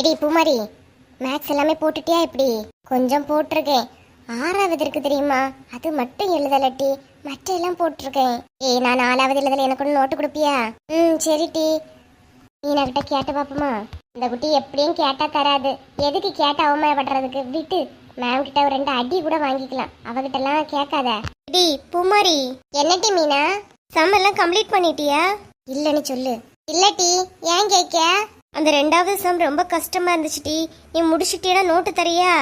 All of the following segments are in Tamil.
இடி பூமாரி மேக்ஸ் எல்லாமே போட்டுட்டியா இப்படி கொஞ்சம் போட்டிருக்கேன். ஆறாவது இருக்கு தெரியுமா? அது மட்டும் எழுதலட்டி மற்ற எல்லாம் போட்டிருக்கேன். ஏய் நான் நாலாவது எழுதல எனக்கு ஒன்று நோட்டு கொடுப்பியா? ம் சரி டி. நீ கிட்ட கேட்டு பாப்போமா? இந்த குட்டி எப்படியும் கேட்டா தராது. எதுக்கு கேட்ட அவமாயப்படுறதுக்கு விட்டு. மேம் கிட்ட ஒரு ரெண்டு அடி கூட வாங்கிக்கலாம். அவகிட்ட எல்லாம் கேட்காத. டி பூமாரி என்னட்டி மீனா? சம் எல்லாம் கம்ப்ளீட் பண்ணிட்டியா? இல்லைன்னு சொல்லு. இல்லட்டி ஏன் கேட்க? அந்த ரெண்டாவது சம் ரொம்ப கஷ்டமா இருந்துச்சு டி. நீ முடிச்சிட்டீனா நோட்டு தரியா?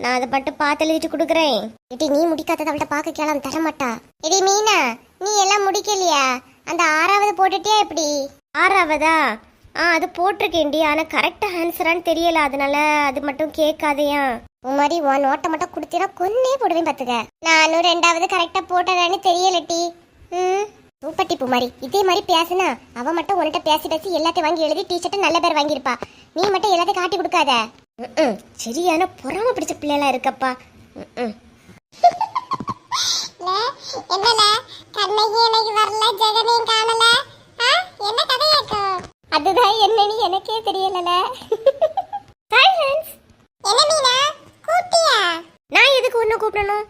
நான் அதை மட்டும் பார்த்து எழுதிட்டு கொடுக்குறேன். இடி நீ முடிக்காதத அவள்கிட்ட பார்க்க கேளாம் தர மாட்டா. இடி மீனா நீ எல்லாம் முடிக்கலையா? அந்த ஆறாவது போட்டுட்டியா எப்படி? ஆறாவதா? ஆ அது போட்டிருக்கேன்டி ஆனா கரெக்டா ஆன்சரான்னு தெரியல. அதனால அது மட்டும் கேட்காதையா? உன் மாதிரி உன் நோட்டை மட்டும் கொடுத்தீங்கன்னா கொன்னே போடுவேன் பாத்துக்க நானும் ரெண்டாவது கரெக்டா போட்டதான்னு தெரியலட்டி ம்? சூப்பர் டிப்பு மாதிரி இதே மாதிரி பேசுனா அவ மட்டும் உன்கிட்ட பேசி பேசி எல்லாத்தையும் வாங்கி எழுதி டீச்சர்ட்ட நல்ல பேர் வாங்கியிருப்பா. நீ மட்டும் எல்லாத்தையும் காட்டி கொடுக்காத. சரியான பொறாம பிடிச்ச பிள்ளைலாம் இருக்கப்பா. கதையாக்கு அதுதான் என்னன்னு எனக்கே தெரியலல. நான் எதுக்கு ஒன்னும் கூப்பிடணும்?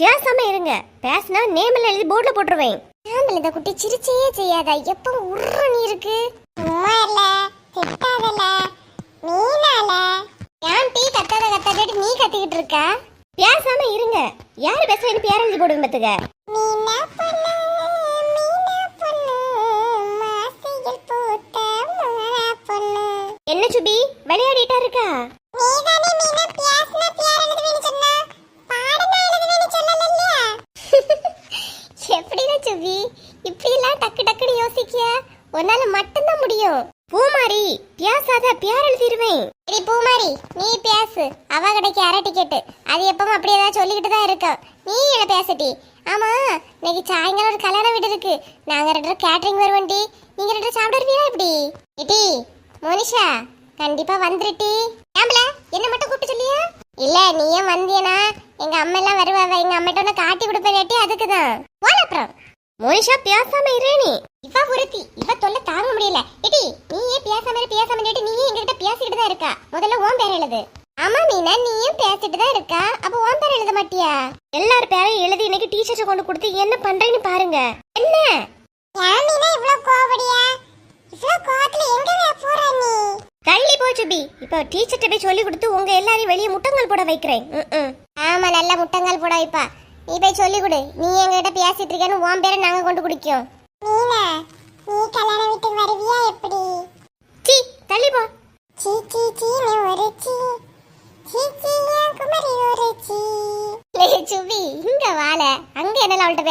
பேசாம இருங்க. பேசினா நேமில் எழுதி போர்டில் போட்டுருவேன். இந்த குட்டி சிரிச்சே செய்யாதா? எப்போ உருன்னு இருக்கு? சும்மா இல்ல திட்டாதல. மீனால. ஏன் டீ கத்தாத கத்தாத நீ கத்திக்கிட்டு இருக்க? பேசாம இருங்க. யாரு பேசுறேன்னு பேர் எழுதி போடுவேன் பத்துக்க மீனா பொண்ணு மீனா பொண்ணு மாசியில் பூத்த மாறா பொண்ணு என்ன சுபி விளையாடிட்டா இருக்கா நீதானே மீனா பேசின பேர் எழுதுவேன்னு சொன்னா பாடனா எழுதுவேன்னு சொல்லலையா எப்படிடா சுபி இப்படிலாம் டக்கு டக்குன்னு யோசிக்க உன்னால மட்டும்தான் முடியும் பூமாரி பேசாத பேர் எழுதிருவேன் இடி பூமாரி நீ பேசு அவ கடைக்கு அது எப்பவும் அப்படி ஏதாவது சொல்லிக்கிட்டு தான் இருக்கோம் நீ என்ன பேசட்டி ஆமா இன்னைக்கு சாயங்காலம் ஒரு கல்யாண வீடு இருக்கு. நாங்கள் ரெண்டு பேரும் கேட்டரிங் வருவோம்டி நீங்கள் ரெண்டு பேரும் சாப்பிட வருவீங்களா இப்படி இடி மோனிஷா கண்டிப்பா வந்துருட்டி ஏம்பல என்ன மட்டும் கூப்பிட்டு சொல்லியா? இல்லை நீ ஏன் வந்தியனா எங்க அம்மா எல்லாம் வருவாவ எங்க அம்மிட்ட ஒன்று காட்டி கொடுப்பேன் அதுக்கு தான். போல அப்புறம். மோனிஷா பேசாம இரு நீ. இவ ஒருத்தி இவ தொல்லை தாங்க முடியல. இடி நீ ஏன் பேசாம இரு. பேசாம நீ எங்ககிட்ட பேசிக்கிட்டு தான் இருக்கா. முதல்ல ஓன் பேர் எழுது. ஆமா மீனா நீயும் பேசிட்டு தான் இருக்கா? அப்ப உன் பேர் எழுத மாட்டியா? எல்லார் பேரையும் எழுதி இன்னைக்கு டீச்சர்ஸ் கொண்டு கொடுத்து என்ன பண்றேன்னு பாருங்க. என்ன? ஏன் மீனா இவ்ளோ கோவடியா இவ்ளோ கோவத்துல எங்க போற நீ? தள்ளி பி இப்போ டீச்சர்கிட்ட போய் சொல்லி கொடுத்து உங்க எல்லாரையும் வெளியே முட்டங்கள் போட வைக்கிறேன். ஆமா நல்ல முட்டங்கள் போட வைப்பா. நீ போய் சொல்லி கொடு. நீ எங்ககிட்ட பேசிட்டு இருக்கேன்னு உன் பேரை நாங்க கொண்டு குடிக்கும். மீனா நீ கல்யாண வீட்டுக்கு வருவியா?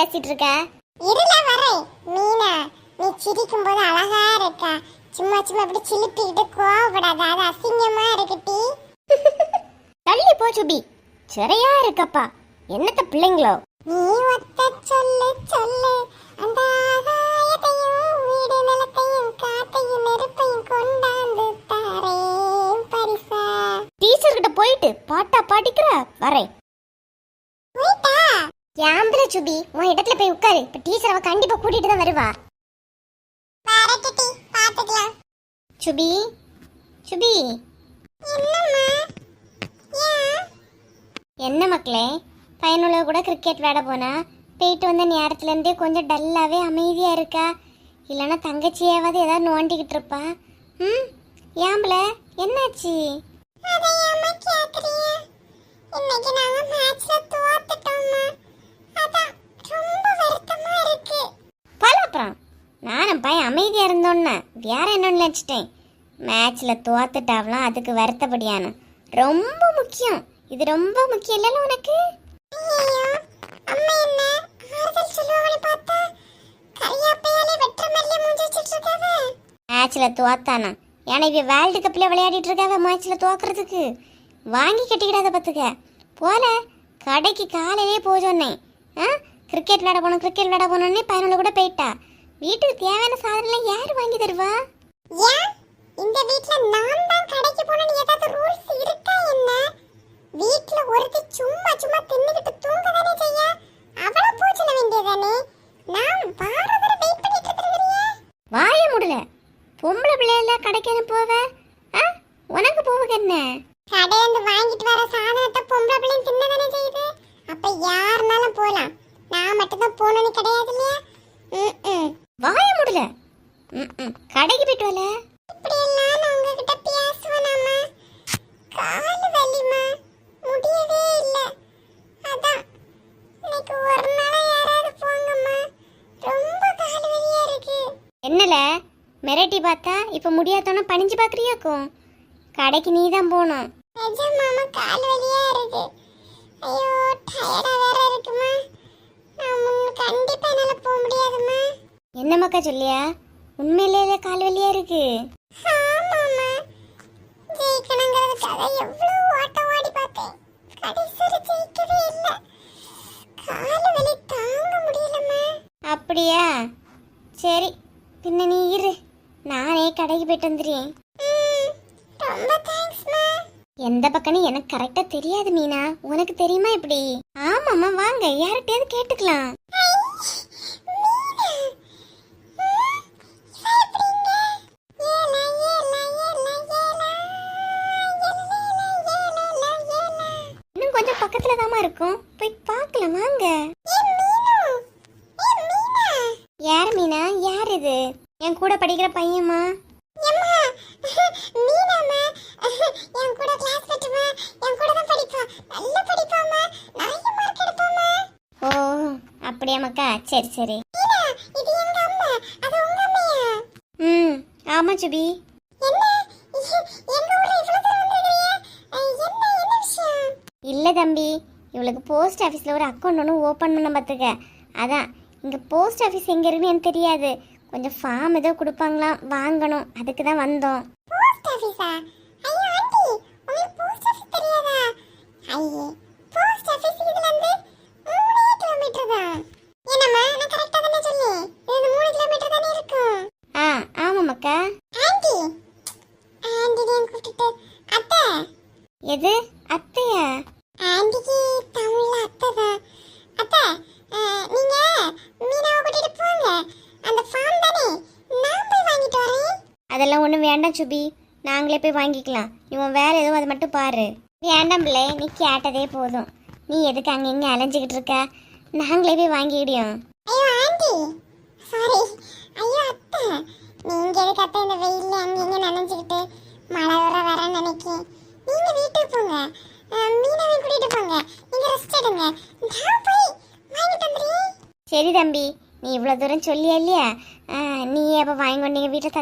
பேசிட்டு இருக்க இருல வரேன் மீனா நீ சிரிக்கும் போது அழகா இருக்கா. சும்மா சும்மா அப்படி சிலுப்பிக்கிட்டு கோவப்படாத அது அசிங்கமா இருக்குட்டி தள்ளி போ சுபி. சரியா இருக்கப்பா. என்னத்த பிள்ளைங்களோ? நீ ஒத்த சொல்லு சொல்லு. அந்த ஆகாயத்தையும் வீடு நிலத்தையும் காத்தையும் நெருப்பையும் கொண்டாந்து தாரேன் பரிசா. டீச்சர் போயிட்டு பாட்டா பாடிக்கிற? வரேன். யாம்பல சுபி உன் இடத்துல போய் உட்காரு. இப்ப டீச்சர் அவ கண்டிப்பா கூட்டிட்டு தான் வருவா. பாத்துக்கலாம் சுபி சுபி. என்ன மக்களே பையனுள்ள கூட கிரிக்கெட் விளையாட போனா போயிட்டு வந்த நேரத்துல இருந்தே கொஞ்சம் டல்லாவே அமைதியா இருக்கா? இல்லைன்னா தங்கச்சியாவது ஏதாவது நோண்டிக்கிட்டு இருப்பா? ம்? ஏம்பல என்னாச்சு? இன்னைக்கு நாங்க மேட்ச்ல தோத்துட்டோம்மா. அதான் ரொம்ப வருத்தமா இருக்கு. பல அப்புறம். நானும் பையன் அமைதியா இருந்தோன்னு வேற என்னன்னு நினச்சிட்டேன்? மேட்ச்ல தோத்துட்டாவலாம் அதுக்கு வருத்தப்படியான ரொம்ப முக்கியம். இது ரொம்ப முக்கியம் இல்லைல்ல உனக்கு? மேட்ச்ல தோத்தானா? ஏன்னா இவ வேர்ல்டு கப்ல விளையாடிட்டு இருக்காவ மேட்ச்ல தோக்குறதுக்கு. வாங்கி கட்டிக்கிடாத பத்துக்க. போல கடைக்கு காலையிலே போக சொன்னேன். ஆ? கிரிக்கெட் விளையாட போகணும் கிரிக்கெட் விளையாட போகணுன்னே பையனோட கூட போயிட்டா. வீட்டுக்கு தேவையான சாதனம் யார் வாங்கி தருவா? ஏன்? இந்த வீட்ல நான் தான் கடைக்கு போனேன்னு ஏதாவது ரூல்ஸ் இருக்கா என்ன? வீட்ல ஒருத்தி சும்மா சும்மா தின்னுகிட்டு தூங்க தானே செய்ய அவள போய் சொல்ல வேண்டியதானே நான் பாரதர வெயிட் பண்ணிட்டு இருக்கிறேன் வாய முடியல பொம்பளை பிள்ளைல கடைக்கு போவ ஆ உனக்கு போவுக்கு என்ன மட்டும் தான் போகணும்னு கிடையாது இல்லையா ம் வாய முடியல ம் கடைக்கு போயிட்டு வரல இப்படி எல்லாம் நான் உங்ககிட்ட பேசுவேனாமா கால் வலிமா முடியவே இல்ல அதான் இன்னைக்கு ஒரு நாள் யாராவது போங்கம்மா ரொம்ப கால் வலியா இருக்கு என்னல? மிரட்டி பார்த்தா இப்போ முடியாதோன்னா பணிஞ்சு பார்க்குறியாக்கும் கடைக்கு நீ தான் போகணும் நிஜமாமா கால் வலியா இருக்கு. ஐயோ டயர்டா வேற இருக்குமா? நான் முன்ன கண்டிப்பா என்னால போக முடியாதுமா. என்ன மக்கா சொல்லியா உண்மையிலேயே கால் வலியா இருக்கு. ஆமாமா ஜெயிக்கணுங்கிறதுக்காக எவ்வளவு ஓட்டம் ஓடி பார்த்தேன். கடைசியில் ஜெயிக்கவே இல்லை. கால் வலி தாங்க முடியலம்மா. அப்படியா? சரி பின்ன நீ இரு. நானே கடைக்கு போயிட்டு வந்துடுறேன். ரொம்ப தேங்க்ஸ்மா எந்த பக்கம்னு எனக்கு கரெக்டா தெரியாது மீனா. உனக்கு தெரியுமா இப்படி? ஆமாம்மா வாங்க. யார்கிட்டயாவது கேட்டுக்கலாம். இன்னும் கொஞ்சம் பக்கத்துல தாமா இருக்கும். போய் பார்க்கலாம் வாங்க. யார் மீனா? யார் இது? என் கூட படிக்கிற பையன்மா? ஓ அப்படியா மக்கா சரி. சரி ம் ஆமா சுபி. இல்ல தம்பி. இவளுக்கு போஸ்ட் ஆஃபீஸில் ஒரு அக்கௌண்ட் ஒன்று ஓப்பன் பண்ண பார்த்துக்க அதான் இங்கே போஸ்ட் ஆஃபீஸ் எங்கே இருக்குன்னு எனக்கு தெரியாது. கொஞ்சம் ஃபார்ம் ஏதோ கொடுப்பாங்களாம். வாங்கணும். அதுக்கு தான் வந்தோம். போஸ்ட் ஆபீஸா ஐயோ ஆண்டி உங்களுக்கு போஸ்ட் ஆபீஸ் தெரியாதா? ஐயே போஸ்ட் ஆபீஸ் இதுல இருந்து மூணே கிலோமீட்டர் தான். என்னம்மா நான் கரெக்டா தானே சொல்லி இது மூணு கிலோமீட்டர் தானே இருக்கும். ஆ ஆமாம் மக்கா ஆண்டி ஆண்டி நான் கூப்பிட்டுட்டு அத்தை. எது? அத்தையா? ஆண்டிக்கு தமிழ்ல அத்தை தான். அத்தை நீங்க மீனாவை கூட்டிட்டு போங்க அந்த ஃபார்ம் தானே நான் போய் வாங்கிட்டு வரேன் அதெல்லாம் ஒன்றும் வேண்டாம் சுபி. நாங்களே போய் வாங்கிக்கலாம். இவன் வேற எதுவும் அதை மட்டும் பாரு. வேண்டாம் பிள்ளை நீ கேட்டதே போதும். நீ எதுக்கு அங்கே இங்கே அலைஞ்சிக்கிட்டு இருக்க? நாங்களே போய் வாங்கிக்கிடியோம் ஐயோ ஆண்டி. சாரி ஐயோ அத்தை. நீங்க எதுக்கு அத்தை இந்த வெயில்ல அங்க இங்க நனைஞ்சுக்கிட்டு மழை வர வரேன்னு நினைக்கேன். நீங்க வீட்டுக்கு போங்க. மீனாவை கூட்டிட்டு போங்க. நீங்க ரெஸ்ட் எடுங்க. நான் போய் வாங்கிட்டு வந்துடுறேன். சரி தம்பி. நீ இவ்வளோ தூரம் சொல்லியா இல்லையா? நீ அப்போ வாங்கி கொண்டு எங்கள் வீட்டில்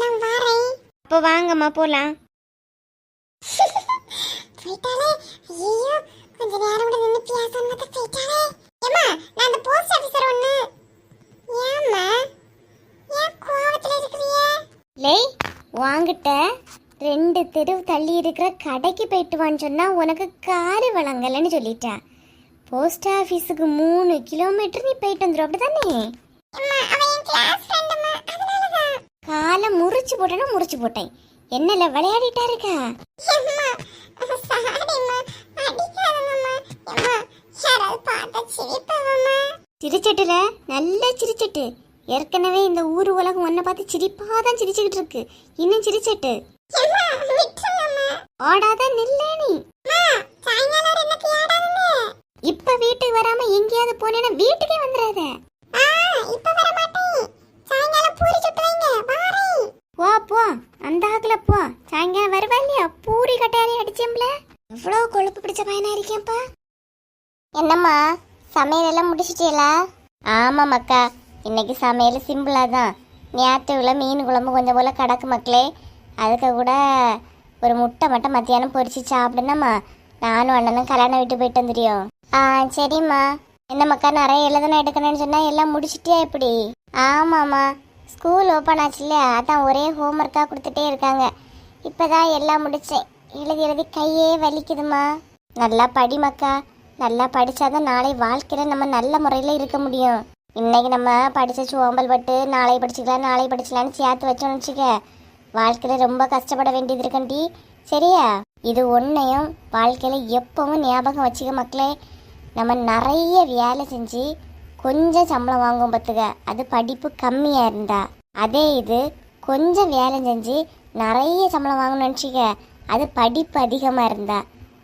நான் வரேன். அப்போ வாங்கம்மா போகலாம் போயிட்டாலே. ஐயோ கொஞ்ச நேரம் கூட நின்று பேசணும் பார்த்தா போயிட்டாலே. ஏம்மா நான் அந்த போஸ்ட் ஆஃபீஸர் ஒன்று ஏம்மா? ஏன் கோவத்தில் இருக்கிறிய? லே வாங்கிட்ட ரெண்டு தெரு தள்ளி இருக்கிற கடைக்கு போயிட்டு வான்னு சொன்னா உனக்கு காரு வழங்கலைன்னு சொல்லிட்டா. போஸ்ட் ஆஃபீஸுக்கு மூணு கிலோமீட்டர் நீ போயிட்டு வந்துடும் அதனால தான் காலை முறிச்சு போட்டேன்னா முறிச்சு போட்டேன். என்னல விளையாடிட்டா இருக்கா? சிரிச்சட்டுல நல்லா சிரிச்சட்டு. ஏற்கனவே இந்த ஊர் உலகம் உன்னை பார்த்து சிரிப்பா தான் சிரிச்சுக்கிட்டு இருக்கு. இன்னும் சிரிச்சட்டு. ஆடாத நில்லே நீ. இப்ப வீட்டுக்கு வராம எங்கேயாவது போனேன்னா வீட்டுக்கே வந்துடாத போ போ. அந்த ஆக்குல போ. சாயங்காலம் வருவா இல்லையா? பூரி கட்டையாலே அடிச்சேம்ல. எவ்வளோ கொழுப்பு பிடிச்ச பையனா இருக்கேன்ப்பா என்னம்மா சமையல் எல்லாம் முடிச்சிட்டீங்களா ஆமாம் மக்கா இன்னைக்கு சமையல் சிம்பிளாக தான் நேற்றுல மீன் குழம்பு கொஞ்சம் போல் கிடக்கு மக்களே. அதுக்கு கூட ஒரு முட்டை மட்டும் மத்தியானம் பொரிச்சு சாப்பிடுனம்மா. நானும் அண்ணனும் கல்யாணம் விட்டு போயிட்டு தெரியும் ஆ சரிம்மா. என்ன மக்கா நிறைய எழுதணும் எடுக்கணும்னு சொன்னால் எல்லாம் முடிச்சிட்டியா எப்படி ஆமாம்மா. ஸ்கூல் ஓப்பன் ஆச்சு இல்லையா? அதான் ஒரே ஹோம்ஒர்க்காக கொடுத்துட்டே இருக்காங்க. இப்போதான் எல்லாம் முடித்தேன் எழுதி எழுதி கையே வலிக்குதுமா நல்லா படி மக்கா நல்லா படித்தாதான் நாளை வாழ்க்கையில் நம்ம நல்ல முறையில் இருக்க முடியும். இன்னைக்கு நம்ம படித்த சோம்பல் பட்டு நாளை படிச்சுக்கலாம் நாளை படிச்சுக்கலான்னு சேர்த்து வச்சோம்னு வச்சுக்க. வாழ்க்கையில் ரொம்ப கஷ்டப்பட வேண்டியது இருக்கண்டி சரியா? இது ஒன்றையும் வாழ்க்கையில் எப்பவும் ஞாபகம் வச்சுக்க மக்களே நம்ம நிறைய வேலை செஞ்சு கொஞ்சம் சம்பளம் வாங்குவோம் பார்த்துக்க. அது படிப்பு கம்மியாக இருந்தா. அதே இது கொஞ்சம் வேலை செஞ்சு நிறைய சம்பளம் வாங்கணும்னு நினச்சிக்க. அது படிப்பு அதிகமாக இருந்தா.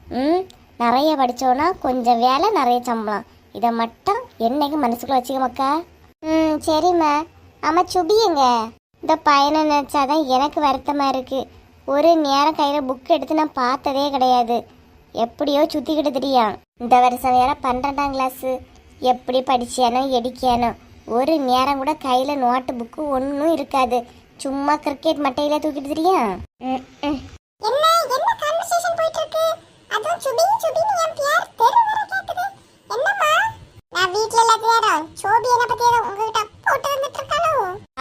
ம்? நிறைய படித்தோன்னா கொஞ்சம் வேலை நிறைய சம்பளம். இதை மட்டும் என்னைக்கு மனசுக்குள்ளே வச்சுக்க மக்கா. ம் சரிம்மா. ஆமாம் சுபியங்க இந்த பையனை நினச்சாதான் எனக்கு வருத்தமாக இருக்குது ஒரு நேரம் கையில் புக் எடுத்து நான் பார்த்ததே கிடையாது. எப்படியோ சுற்றிக்கிட்டு தெரியும் இந்த வருஷம் வேற பன்னெண்டாம் கிளாஸு எப்படி படிச்சியானோ எடுக்கியானோ ஒரு நேரம் கூட கையில் நோட்டு புக்கு ஒன்றும் இருக்காது. சும்மா கிரிக்கெட் மட்டையில தூக்கிட்டு தெரியும் ம் ம். என்ன என்ன கான்வர்சேஷன் போயிட்டு இருக்கு? அதுவும் சுபி சுபின்னு என் பேர் தெரு வர கேக்குது. என்னம்மா? நான் வீட்ல இல்லாத நேரம் சோபி என்ன பத்தி ஏதோ உங்ககிட்ட போட்டு வந்துட்டு இருக்காளோ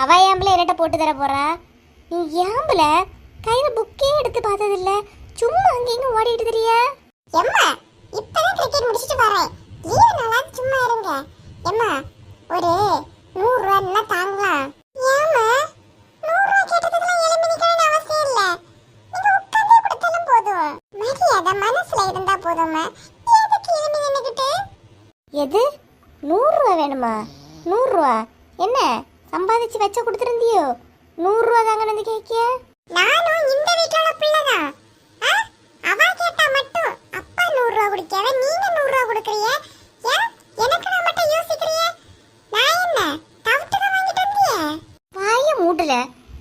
அவ ஏம்பல என்னட்ட போட்டு தர போறா? நீ ஏம்பல? கையில புக்கே எடுத்து பார்த்ததில்ல. சும்மா அங்கேயும் ஓடிட்டு தெரியா? எம்மா இப்பதான் கிரிக்கெட் முடிச்சிட்டு வரேன் லீவு நாளா சும்மா இருங்க? எம்மா ஒரு நூறு ரூபாய்னா தாங்கலாம். ஏம்மா நூறு ரூபாய் கேட்டதுக்கெல்லாம் எழுப்பி நிக்கணும்னு அவசியம் இல்ல. நீங்க உட்கார்ந்தே கொடுத்தாலும் போதும். மரியாதை மனசுல இருந்தா போதும்மா. எதுக்கு எழுப்பி நின்னுக்கிட்டு? எது? நூறுரூவா வேணுமா? நூறுரூவா? என்ன? சம்பாதிச்சு வச்ச கொடுத்துருந்தியோ? நூறுரூவா தாங்க வந்து கேட்கிய நானும் இந்த வீட்டோட பிள்ளைதான். ஆ? அவ கேட்டா மட்டும் அப்பா நூறுரூவா குடிக்காத நீங்க நூறு ரூபா கொடுக்கறிய? ஏன்? எனக்கு நான் மட்டும் யோசிக்கிறிய? நான் என்ன தவிட்டு வாங்கிட்டு வந்தியே? வாய மூடல.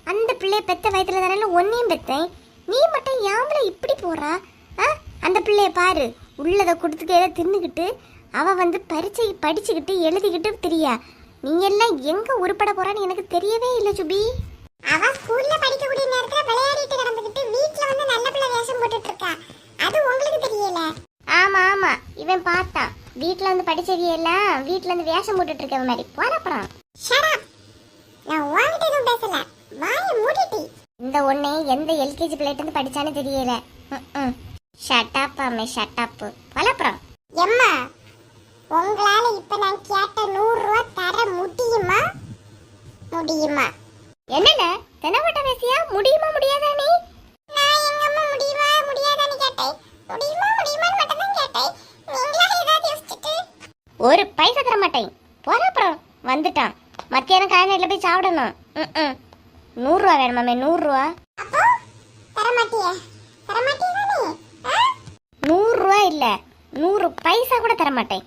அந்த பிள்ளைய பெத்த வயத்துல தானே ஒன்னையும் பெத்தேன். நீ மட்டும் யாம்பல இப்படி போறா? ஆ? அந்த பிள்ளைய பாரு. உள்ளதை கொடுத்துட்டு ஏதோ தின்னுக்கிட்டு அவ வந்து பரீட்சை படிச்சுக்கிட்டு எழுதிக்கிட்டு தெரியா நீ எல்லாம் எங்க உருப்பட போறான்னு எனக்கு தெரியவே இல்லை சுபி. அவ ஸ்கூல்ல படிக்கக்கூடிய நேரத்துல விளையாடிட்டு கிடந்துக்கிட்டு வீட்ல வந்து நல்ல பிள்ளை வேஷம் போட்டுட்டு இருக்கா அது உங்களுக்கு தெரியல? ஆமா ஆமா. இவன் பார்த்தான் வீட்ல வந்து படிச்சவியெல்லாம் வீட்ல இருந்து வேஷம் போட்டுட்டு இருக்க மாதிரி ஷட் அப் நான் உன்கிட்ட எதுவும் பேசல. வாயை மூடிட்டி. இந்த ஒன்னே எந்த எல்கேஜி பிள்ளைட்டு இருந்து படிச்சான்னு தெரியல. ஷட்டாப் அம்மே. ஷட்டாப்பு பலப்புறம் எம்மா உங்களால இப்ப நான் கேட்ட நூறு ரூபா தர முடியுமா முடியுமா என்னல தெனவட்ட பேசியா முடியுமா முடியாதா நீ நான் எங்க அம்மா முடியுமா முடியாதான்னு கேட்டேன் முடியுமா முடியுமான்னு மட்டும் தான் கேட்டேன் நீங்களா ஏதாவது யோசிச்சுட்டு ஒரு பைசா தர மாட்டேன் போன அப்புறம் வந்துட்டான் மத்தியானம் காலையில போய் சாப்பிடணும் ம் நூறுரூவா வேணுமாமே நூறுரூவா அப்போ தர மாட்டியே தர மாட்டியே தானே ஆ? நூறுரூவா இல்ல நூறு பைசா கூட தர மாட்டேன்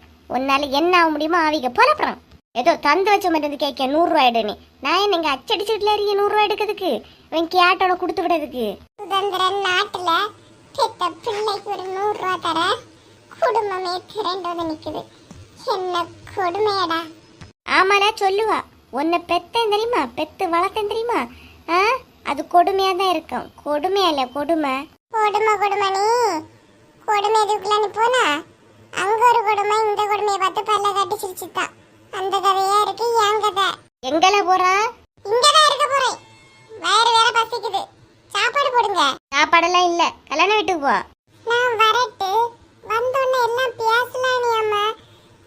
உன்னால என்ன ஆக முடியுமோ ஆவிக்க போன அப்புறம். ஏதோ தந்து வச்ச மாதிரி வந்து கேட்க நூறுரூவா எடுன்னு. நான் என்ன இங்க அச்சடிச்சுட்டுல இருக்கீங்க நூறுரூவா எடுக்கிறதுக்கு? இவன் கேட்டோட கொடுத்து விடுறதுக்கு. சுதந்திர நாட்டுல பெத்த பிள்ளைக்கு ஒரு நூறு ரூபா தர குடும்பமே திரண்டு வந்து நிக்குது. என்ன கொடுமையடா. ஆமாடா சொல்லுவா. உன்னை பெத்தேன் தெரியுமா? பெத்து வளர்த்தேன் தெரியுமா? ஆ? அது கொடுமையா தான் இருக்கும். கொடுமையா இல்ல கொடுமை? கொடுமை கொடுமை நீ. கொடுமை எதுக்குள்ள நீ போனா? அங்க ஒரு கொடுமை இந்த கொடுமையை பார்த்து பல்ல கட்டி சிரிச்சுட்டான் அந்த கதையா இருக்கு என் கதை? எங்கல போறா? இங்கதான் இருக்க போறேன். வயிறு வேற பசிக்குது. சாப்பாடு போடுங்க. சாப்பாடெல்லாம் இல்ல. கல்யாண வீட்டுக்கு போ. நான் வரட்டு. வந்தோடனே எல்லாம் பேசலாம் நீ அம்மா.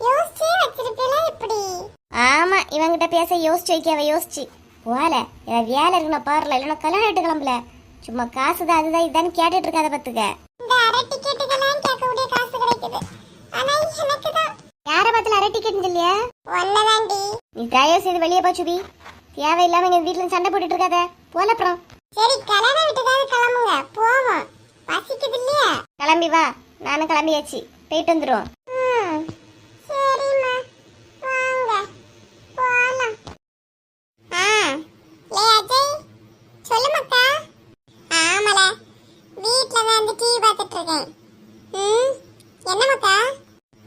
யோசிச்சே வச்சிருப்பீல இப்படி. ஆமா இவங்கிட்ட பேச யோசிச்சு வைக்க அவ யோசிச்சு. போல ஏதாவது வேலை இருக்குன்னு பாருல இல்லைன்னா கல்யாண வீட்டு கிளம்பல. சும்மா காசு தான் அதுதான் இதான்னு கேட்டுட்டு இருக்காத பத்துக்க இந்த அரை டிக்கெட்டுக்கெல்லாம் கேட்கக்கூடிய காசு கிடைக்குது ஆனா எனக்கு தான் யார பத்துல அரை டிக்கெட் இல்லையா ஒன்னதாண்டி. நீ தயவு செய்து வெளியே போ சுபி. தேவையில்லாம எங்க வீட்டுல சண்டை போட்டுட்டு இருக்காத. போல அப்புறம். சரி கல்யாண வீட்டுக்காவது கிளம்புங்க. போவோம். பசிக்குது இல்லையா? கிளம்பி வா. நானும் கிளம்பியாச்சு. போயிட்டு வந்துடும் ம், சரிம்மா. வாங்க. போலாம். ஆ. லே அஜய். சொல்லு மக்கா ஆமல. வீட்ல தான் வந்து டிவி பார்த்துட்டு இருக்கேன் ம் என்ன மக்கா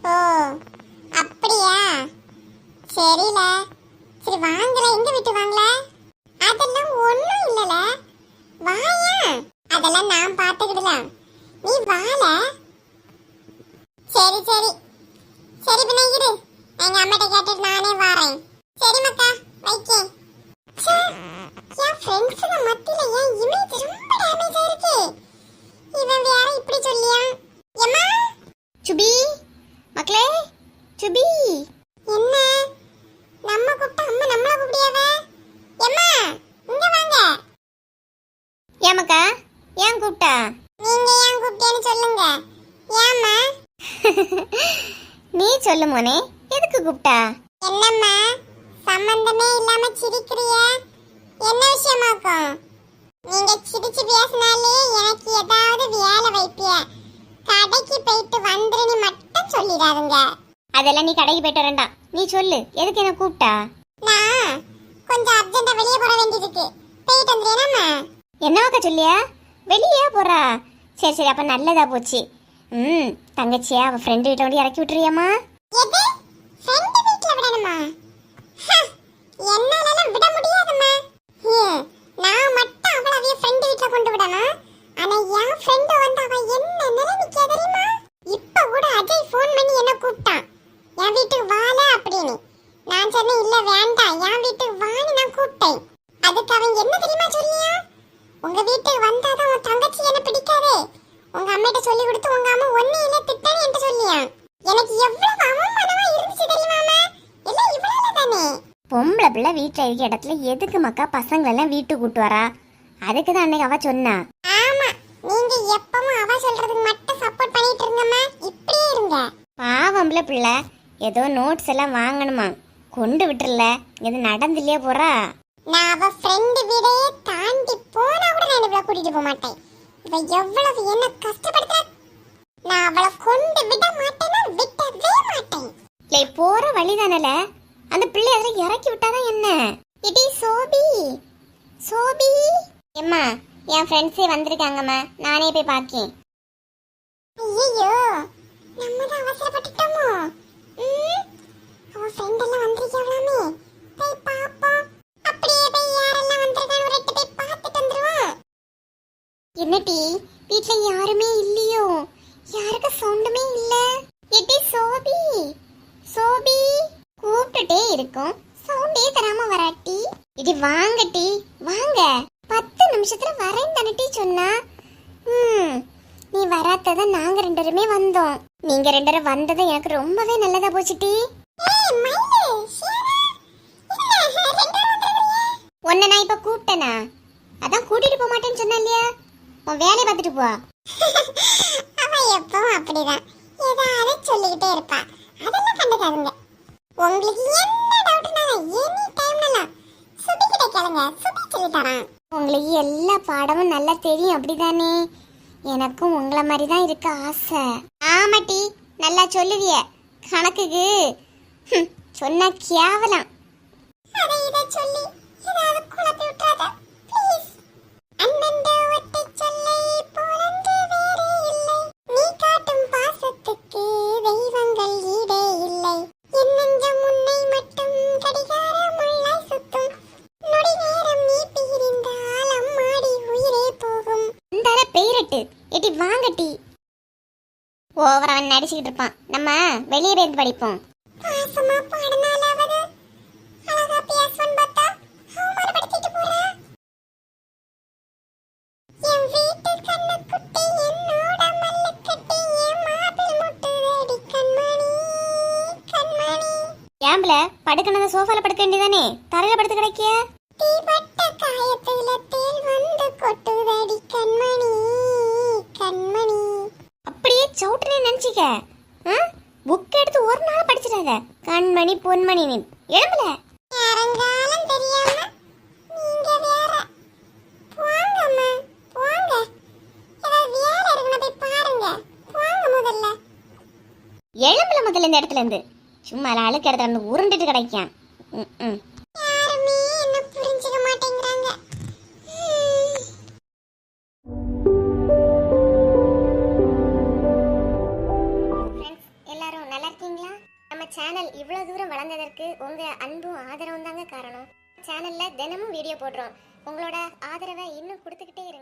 ஓ அப்படியா தெரியல. சரி வாங்கல. எங்க விட்டு வாங்கல? அதெல்லாம் ஒண்ணும் இல்லல. வாயா? அதெல்லாம் நான் பார்த்துக்கிடலாம் நீ வால சரி சரி. சரி பின்ன இரு. எங்க அம்மாட்ட கேட்டுட்டு நானே வரேன். சரி மக்கா வைக்கேன். என் ஃப்ரெண்ட்ஸுங்க மத்தியில என் இமேஜ் ரொம்ப டேமேஜ் ஆயிருக்கு இவன் வேற இப்படி சொல்லியா? எம்மா சுபி? மக்களே? சுபி? என்ன? நம்ம கூப்பிட்டா அம்மா நம்மள கூப்பிடியாவ? எம்மா இங்க வாங்க. ஏமாக்கா ஏன் கூப்பிட்டா? நீங்க ஏன் கூப்பிட்டேன்னு சொல்லுங்க. ஏம்மா? நீ சொல்லு மோனே எதுக்கு கூப்பிட்டா? என்னம்மா சம்பந்தமே இல்லாம சிரிக்கிறிய? என்ன விஷயமாக்கும் நீங்க சிரிச்சு பேசினாலே எனக்கு ஏதாவது வேலை வைப்பிய. கடைக்கு போயிட்டு வந்துருன்னு மட்டும் சொல்லிடாதுங்க. அதெல்லாம் நீ கடைக்கு போயிட்டு வரேன்டா. நீ சொல்லு எதுக்கு என்ன கூப்பிட்டா? நான் கொஞ்சம் அர்ஜென்ட்டா வெளியே போற வேண்டியதுக்கு போயிட்டு வந்துடுறேனாம்மா என்னவாக்கா சொல்லியா? வெளியே போறா. சரி சரி அப்ப நல்லதா போச்சு. ம் தங்கச்சியா அவ ஃப்ரெண்டு வீட்டை வந்து இறக்கி விட்டுறியாம்மா? எது? ஃப்ரெண்ட் வீட்ல விடணுமா? ஹ, என்னாலலாம் விட முடியாதும்மா. ஹம், நான் மட்டும் அவள அவிய ஃப்ரெண்ட் வீட்ல கொண்டு விடணும். ஆனா என் ஃப்ரெண்ட் வந்து அவ என்ன நிலைமைக்கு தெரியுமா இப்ப கூட அஜய் ஃபோன் பண்ணி என்ன கூப்பிட்டான்? என் வீட்டுக்கு வால அப்படின்னு. நான் சொன்னேன் இல்ல வேண்டாம் என் வீட்டுக்கு வான்னு நான் கூப்பிட்டேன். அதுக்கு அவன் என்ன தெரியுமா சொல்லியா? உங்க வீட்டுக்கு வந்தாதான் உன் தங்கச்சி என்ன பிடிக்காதே. உங்க அம்மிட்ட சொல்லி கொடுத்து உங்க அம்மா ஒன்னே இல்ல திட்டன்னு என்கிட்ட சொல்லியா? எனக்கு எவ்வளவு அவமானமா இருந்துச்சு தெரியுமாமா எல்லாம் இவ்வளவு தானே பொம்பளை பிள்ளை வீட்டில் இருக்க இடத்துல எதுக்கு மக்கா பசங்களெல்லாம் வீட்டுக்கு கூட்டு வரா? அதுக்கு தான் அன்னைக்கு அவ சொன்னா. ஆமா நீங்க எப்பவும் அவ சொல்றதுக்கு மட்டும் சப்போர்ட் பண்ணிட்டு இருங்கம்மா. இப்படியே இருங்க. பாவம்பளை பிள்ளை. ஏதோ நோட்ஸ் எல்லாம் வாங்கணுமா? கொண்டு விட்டுறல இது நடந்து இல்லையா போறா? நான் அவ ஃப்ரெண்டு வீடையே தாண்டி போனா கூட நான் இவளை கூட்டிட்டு போக மாட்டேன். இவ எவ்வளவு என்ன கஷ்டப்படுத்த நான் அவளை கொண்டு விட மாட்டேன்னா விடவே மாட்டேன். இல்லை போற வழிதானல? அந்த பிள்ளை அதில் இறக்கி விட்டாதான் என்ன? இடி சோபி. சோபி. எம்மா என் ஃப்ரெண்ட்ஸே வந்திருக்காங்கம்மா. நானே போய் பார்க்கேன் ஐயோ நம்ம தான் அவசரப்பட்டுட்டோமோ? ம், அவ ஃப்ரெண்ட் எல்லாம் வந்திருக்காங்களாமே போய் பாப்போம் அப்படியே போய் யாரெல்லாம் வந்திருக்கான்னு ஒரு எட்டு போய் பார்த்துட்டு வந்துருவோம். என்னடி வீட்டில் யாருமே இல்லையோ? யாருக்கு சவுண்டுமே இல்ல? எடி சோபி சோபி. கூப்பிட்டுட்டே இருக்கும். சவுண்டே தராம வராட்டி. இடி வாங்கட்டி வாங்க. பத்து நிமிஷத்துல வரேன் தானட்டி சொன்னா. ம். நீ வராதத நாங்க ரெண்டு பேருமே வந்தோம். நீங்க ரெண்டு பேரும் வந்தது எனக்கு ரொம்பவே நல்லதா போச்சுட்டி உன்னை நான் இப்ப கூப்பிட்டேனா? அதான் கூட்டிட்டு போக மாட்டேன்னு சொன்ன இல்லையா? உன் வேலையை பார்த்துட்டு போ. அவ எப்பவும் அப்படிதான். ஏதாவது சொல்லிக்கிட்டே இருப்பா. அதெல்லாம் கண்டுக்காதுங்க. உங்களுக்கு என்ன டவுட்னாலும் எனி டைம்லலாம் சுபி கிட்ட கேளுங்க. சுபி சொல்லி தரான். உங்களுக்கு எல்லா பாடமும் நல்லா தெரியும் அப்படிதானே? எனக்கும் உங்களை மாதிரி தான் இருக்க ஆசை. ஆமாட்டி நல்லா சொல்லுவிய. கணக்குக்கு. ஹம், சொன்னா கேவலம். அதை இதை சொல்லி மல்லுக்கட்டி என் மார்பில் முட்டுதடி கண்மணி கண்மணி. ஏம்பல படுக்கணும் சோஃபால படுக்க வேண்டியதானே தரையில படுத்து கிடைக்கிய? தீபட்ட காயத்துல தேல் வந்து கொட்டுதடி கண்மணி கண்மணி அப்படியே சவுட்டுனே நினைச்சிக்க. புக் எடுத்து ஒரு நாள் படிச்சிடாத. கண்மணி பொன்மணி நீ. எழும்பல? நேரங்காலம் தெரியாம நீங்க வேற. போங்கம்மா போங்க. ஏதாவது வேலை இருக்குன்னா போய் பாருங்க. போங்க முதல்ல. எழும்பல முதல்ல இந்த இடத்துல இருந்து சும்மா அழுக்கு இடத்துல உருண்டுட்டு கிடைக்கான் ம், ம். போடுறோம். உங்களோட ஆதரவை இன்னும் கொடுத்துக்கிட்டே இருங்க.